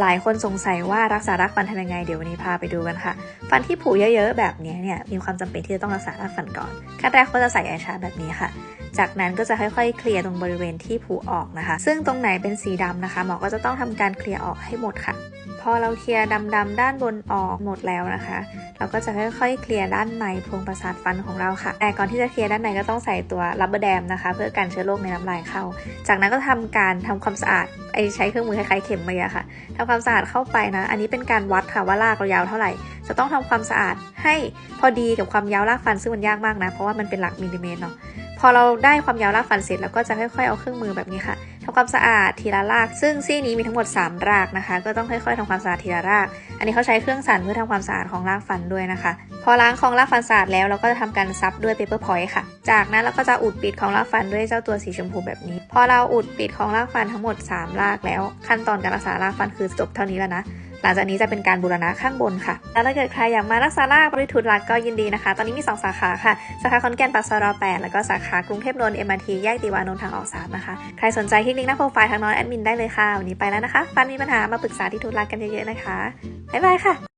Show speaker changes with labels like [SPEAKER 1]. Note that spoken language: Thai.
[SPEAKER 1] หลายคนสงสัยว่ารักษารักฟันทำยังไงเดี๋ยววันนี้พาไปดูกันค่ะ ฟันที่ผุเยอะๆแบบนี้เนี่ยมีความจำเป็นที่จะต้องรักษารากฟันก่อนขั้นแรกเขาจะใส่ไอชาร์แบบนี้ค่ะ จากนั้นก็จะค่อยๆ เคลียร์ตรงบริเวณที่ผุออกนะคะ ซึ่งตรงไหนเป็นสีดำนะคะ หมอก็จะต้องทำการเคลียร์ออกให้หมดค่ะ พอเราเคลียร์ดำๆด้านบนออกหมดแล้วนะคะ เราก็จะค่อยๆ เคลียร์ด้านในโพรงประสาทฟันของเราค่ะ แต่ก่อนที่จะเคลียร์ด้านในก็ต้องใส่ตัวรับเบอร์แดมนะคะ เพื่อกันเชื้อโรคในน้ำลายเข้า จากนั้นก็ทำการทำความสะอาดไอใช้เครื่องมือคล้ายๆเข็มเลยอะค่ะทำความสะอาดเข้าไปนะ อันนี้เป็นการวัดค่ะว่ารากเรายาวเท่าไหร่ จะต้องทำความสะอาดให้พอดีกับความยาวรากฟันซึ่งมันยากมากนะ เพราะว่ามันเป็นหลักมิลลิเมตรเนาะ เราได้ความยาวรากฟันเสร็จเราก็จะค่อยๆเอาเครื่องมือแบบนี้ค่ะทำความสะอาดทีละราก ซึ่งซี่นี้มีทั้งหมด 3 รากนะคะ ก็ต้องค่อยๆทำความสะอาดทีละราก อันนี้เขาใช้เครื่องสั่นเพื่อทำความสะอาดของรากฟันด้วยนะคะ พอล้างของรากฟันสะอาดแล้วเราก็จะทำการซับด้วยเปเปอร์พอยต์ค่ะ จากนั้นเราก็จะอุดปิดของรากฟันด้วยเจ้าตัวสีชมพูแบบนี้ พอเราอุดปิดของรากฟันทั้งหมด 3 รากแล้ว ขั้นตอนการรักษารากฟันคือจบเท่านี้แล้วนะ หลังจากนี้จะเป็นการบูรณะข้างบนค่ะ แล้วถ้าเกิดใครอยากมารักษาลากบริทุนรักก็ยินดีนะคะ ตอนนี้มี 2 สาขาค่ะ สาขาคอนแกนปากซอยร8แล้วก็สาขากรุงเทพนนท์เอ็มอาร์ทีแยกติวานนท์ทางออกสามนะคะ ใครสนใจคลิกลิงก์หน้าโปรไฟล์ทางน้อยแอดมินได้เลยค่ะ วันนี้ไปแล้วนะคะฟันมีปัญหามาปรึกษาที่ทุนรักกันเยอะๆนะคะ บ๊ายบายค่ะ